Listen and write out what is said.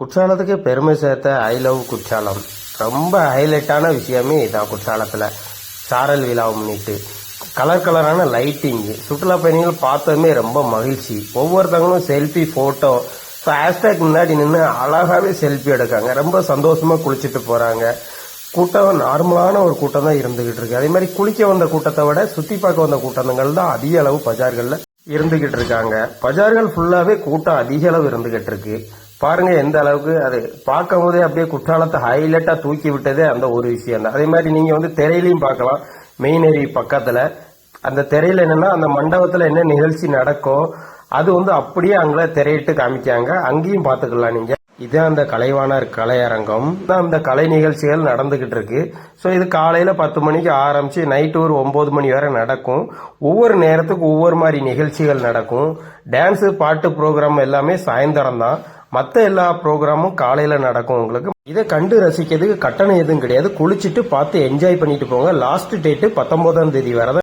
குற்றாலத்துக்கு பெருமை சேர்த்த ஐ லவ் குற்றாலம். ரொம்ப ஹைலைட்டான விஷயமே இதுதான் குற்றாலத்தில். சாரல் விழாவை முன்னிட்டு. கலர் கலரான லைட்டிங்கு சுற்றுலா பயணிகள் பார்த்ததுமே ரொம்ப மகிழ்ச்சி. ஒவ்வொருத்தவங்களும் செல்ஃபி ஃபோட்டோ ஸோ ஹேஷ்டேக் முன்னாடி நின்று அழகாகவே செல்ஃபி எடுக்காங்க. ரொம்ப சந்தோஷமாக குளிச்சுட்டு போகிறாங்க கூட்டம் நார்மலான ஒரு கூட்டம் தான் இருந்துகிட்டு இருக்கு. அதே மாதிரி குளிக்க வந்த கூட்டத்தை விட சுற்றி பார்க்க வந்த கூட்டங்கள் தான் அதிக அளவு பஜார்களில் இருந்துகிட்டு இருக்காங்க. பஜார்கள் ஃபுல்லாகவே கூட்டம் அதிக அளவு இருந்துகிட்டு இருக்கு. பாருங்க எந்த அளவுக்கு அது பார்க்கும் போதே அப்படியே குற்றாலத்தை ஹைலைட்டா தூக்கி விட்டதே அந்த ஒரு விஷயம் தான். அதே மாதிரி நீங்க வந்து திரையிலையும் பார்க்கலாம். மெயின் ஏரி பக்கத்துல. அந்த திரையில என்னன்னா அந்த மண்டபத்துல என்ன நிகழ்ச்சி நடக்கும் அது வந்து அப்படியே அங்கே திரையிட்டு காமிக்காங்க அங்கேயும் பார்த்துக்கலாம் நீங்க. இதுதான் அந்த கலைவாணர் கலையரங்கம். தான் அந்த கலை நிகழ்ச்சிகள் நடந்துகிட்டு இருக்கு. ஸோ இது காலையில பத்து மணிக்கு ஆரம்பிச்சு நைட்டு ஒரு ஒன்பது மணி வரை நடக்கும். ஒவ்வொரு நேரத்துக்கு ஒவ்வொரு மாதிரி நிகழ்ச்சிகள் நடக்கும். டான்ஸு பாட்டு ப்ரோக்ராம் எல்லாமே சாயந்தரம் தான். மற்ற எல்லா ப்ரோக்ராமும் காலையில் நடக்கும் உங்களுக்கு. இதை கண்டு ரசிக்கிறதுக்கு கட்டணம் எதுவும் கிடையாது. குளிச்சுட்டு பார்த்து என்ஜாய் பண்ணிட்டு போங்க. லாஸ்ட் டேட்டு பத்தொன்பதாம் தேதி வரதான்